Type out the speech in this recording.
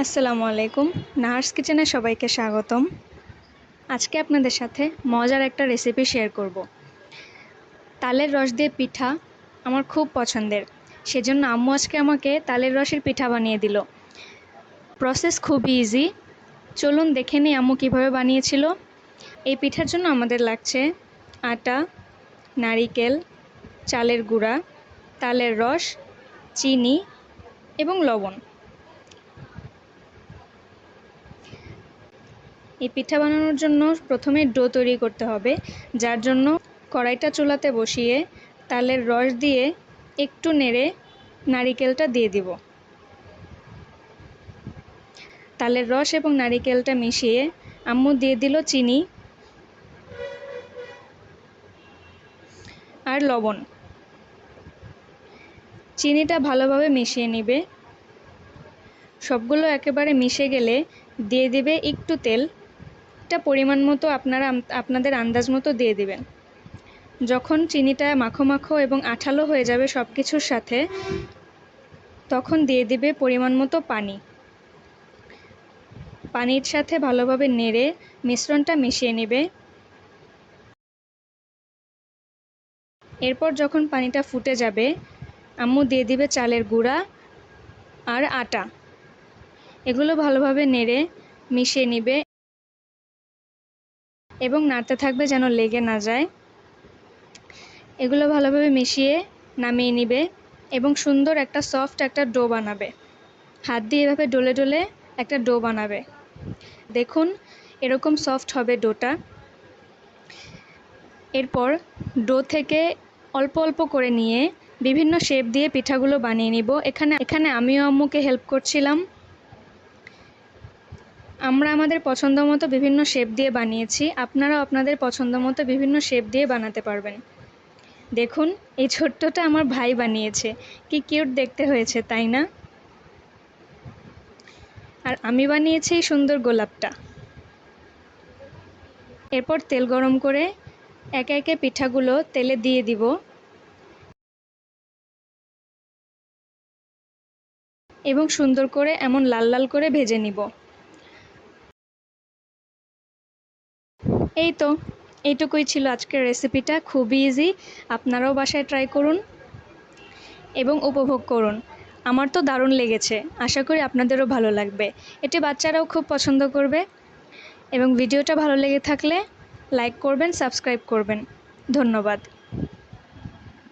আসসালামু আলাইকুম। নাহার্স কিচেনে সবাইকে স্বাগতম। আজকে আপনাদের সাথে মজার একটা রেসিপি শেয়ার করব। তালের রস দিয়ে পিঠা আমার খুব পছন্দের। সেজন্য আম্মু আজকে আমাকে তালের রসের পিঠা বানিয়ে দিল। প্রসেস খুব ইজি চলুন দেখে নিই আম্মু কীভাবে বানিয়েছিল। এই পিঠার জন্য আমাদের লাগছে আটা, নারিকেল, চালের গুঁড়া, তালের রস, চিনি এবং লবণ। এই পিঠা বানানোর জন্য প্রথমে ডো তৈরি করতে হবে, যার জন্য কড়াইটা চুলাতে বসিয়ে তালের রস দিয়ে একটু নেড়ে নারিকেলটা দিয়ে দিব। তালের রস এবং নারিকেলটা মিশিয়ে আম্মু দিয়ে দিল চিনি আর লবণ। চিনিটা ভালোভাবে মিশিয়ে নিবে। সবগুলো একেবারে মিশে গেলে দিয়ে দিবে একটু তেল। একটা পরিমাণ মতো আপনারা আপনাদের আন্দাজ মতো দিয়ে দিবেন। যখন চিনিটা মাখো মাখো এবং আঠালো হয়ে যাবে সব কিছুর সাথে, তখন দিয়ে দিবে পরিমাণ মতো পানি। পানির সাথে ভালোভাবে নেড়ে মিশ্রণটা মিশিয়ে নেবে। এরপর যখন পানিটা ফুটে যাবে, আম্মু দিয়ে দিবে চালের গুঁড়া আর আটা। এগুলো ভালোভাবে নেড়ে মিশিয়ে নিবে। এবং নাড়তে থাকবে যেন লেগে না যায়। এগুলো ভালোভাবে মিশিয়ে নামিয়ে নিবে এবং সুন্দর একটা সফট একটা ডো বানাবে। হাত দিয়ে এভাবে ডলে ডলে একটা ডো বানাবে। দেখুন, এরকম সফট হবে ডোটা। এরপর ডো থেকে অল্প অল্প করে নিয়ে বিভিন্ন শেপ দিয়ে পিঠাগুলো বানিয়ে নিব। এখানে এখানে আমিও আম্মুকে হেল্প করছিলাম। আমরা আমাদের পছন্দ মতো বিভিন্ন শেপ দিয়ে বানিয়েছি, আপনারাও আপনাদের পছন্দ মতো বিভিন্ন শেপ দিয়ে বানাতে পারবেন। দেখুন, এই ছোট্টটা আমার ভাই বানিয়েছে। কি কিউট দেখতে হয়েছে, তাই না? আর আমি বানিয়েছি এই সুন্দর গোলাপটা। এরপর তেল গরম করে একে একে পিঠাগুলো তেলে দিয়ে দিব। এবং সুন্দর করে এমন লাল লাল করে ভেজে নিব। এই তো এইটুকুই ছিল আজকের রেসিপিটা খুবই ইজি আপনারাও বাসায় ট্রাই করুন এবং উপভোগ করুন। আমার তো দারুণ লেগেছে। আশা করি আপনাদেরও ভালো লাগবে। এটি বাচ্চারাও খুব পছন্দ করবে এবং ভিডিওটা ভালো লেগে থাকলে লাইক করবেন সাবস্ক্রাইব করবেন। ধন্যবাদ।